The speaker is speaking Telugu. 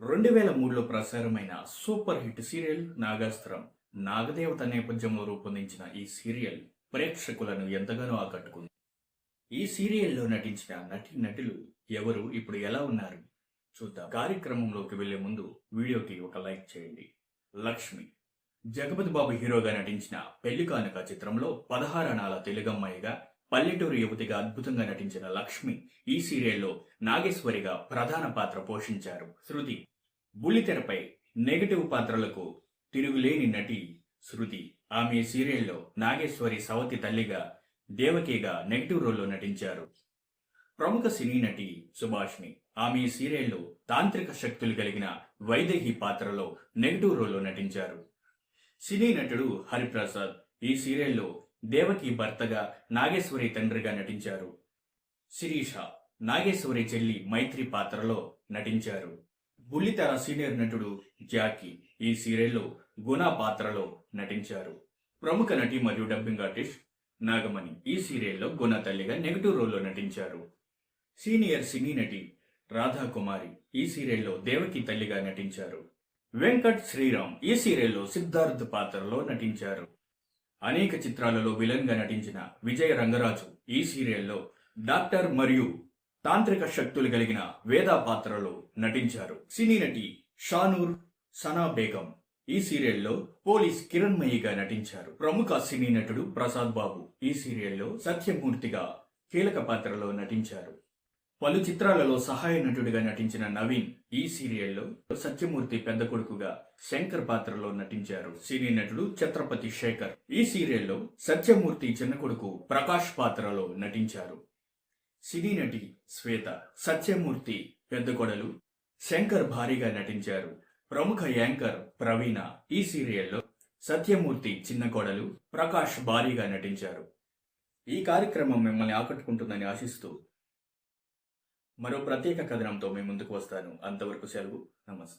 రెండు వేల మూడులో ప్రసారమైన సూపర్ హిట్ సీరియల్ నాగాస్త్రం నాగదేవత నేపథ్యంలో రూపొందించిన ఈ సీరియల్ ప్రేక్షకులను ఎంతగానో ఆకట్టుకుంది. ఈ సీరియల్లో నటించిన నటి నటులు ఎవరు ఇప్పుడు ఎలా ఉన్నారు? చూద్దాం. కార్యక్రమంలోకి వెళ్ళే ముందు వీడియోకి ఒక లైక్ చేయండి. లక్ష్మి. జగపతి బాబు హీరోగా నటించిన పెళ్ళి కానుక చిత్రంలో పదహారణాల తెలుగమ్మాయిగా పల్లెటూరు యువతిగా అద్భుతంగా నటించిన లక్ష్మి ఈ సీరియల్లో నాగేశ్వరిగా ప్రధాన పాత్ర పోషించారు. శృతి బుల్లితెరపై నెగటివ్ పాత్రలకు తిరుగులేని నటి శృతి. ఆమె సీరియల్లో నాగేశ్వరి సవతి తల్లిగా దేవకిగా నెగటివ్ రోల్లో నటించారు. ప్రముఖ సినీ నటి సుభాష్ని ఆమె ఈ సీరియల్లో తాంత్రిక శక్తులు కలిగిన వైదేహి పాత్రలో నెగటివ్ రోల్లో నటించారు. సినీ నటుడు హరిప్రసాద్ ఈ సీరియల్లో దేవకి భర్తగా నాగేశ్వరి తండ్రిగా నటించారు. శిరీష నాగేశ్వరి చెల్లి మైత్రి పాత్రలో నటించారు. బుల్లితెర సీనియర్ నటుడు జాకీ ఈ సీరియల్లో గుణా పాత్రలో నటించారు. ప్రముఖ నటి మరియు డబ్బింగ్ ఆర్టిస్ట్ నాగమణి ఈ సీరియల్లో గుణ తల్లిగా నెగిటివ్ రోల్లో నటించారు. సీనియర్ సినీ నటి రాధాకుమారి ఈ సీరియల్లో దేవకి తల్లిగా నటించారు. వెంకట్ శ్రీరామ్ ఈ సీరియల్లో సిద్ధార్థ్ పాత్రలో నటించారు. అనేక చిత్రాలలో విలన్గా నటించిన విజయ రంగరాజు ఈ సీరియల్లో డాక్టర్ మరియు తాంత్రిక శక్తులు కలిగిన వేద పాత్రలో నటించారు. సినీ నటి షానూర్ సనా బేగం ఈ సీరియల్లో పోలీస్ కిరణ్మయిగా నటించారు. ప్రముఖ సినీ నటుడు ప్రసాద్ బాబు ఈ సీరియల్లో సత్యమూర్తిగా కీలక పాత్రలో నటించారు. పలు చిత్రాలలో సహాయ నటుడిగా నటించిన నవీన్ ఈ సీరియల్లో సత్యమూర్తి పెద్ద కొడుకుగా శంకర్ పాత్రలో నటించారు. సినీ నటుడు ఛత్రపతి శేఖర్ ఈ సీరియల్లో సత్యమూర్తి చిన్న కొడుకు ప్రకాష్ పాత్రలో నటించారు. సినీ నటి శ్వేత సత్యమూర్తి పెద్ద కొడలు శంకర్ భారీగా నటించారు. ప్రముఖ యాంకర్ ప్రవీణ ఈ సీరియల్లో సత్యమూర్తి చిన్న కొడలు ప్రకాష్ భారీగా నటించారు. ఈ కార్యక్రమం మిమ్మల్ని ఆకట్టుకుంటుందని ఆశిస్తూ మరో ప్రత్యేక కథనంతో మీ ముందుకు వస్తాను. అంతవరకు సెలవు. నమస్తే.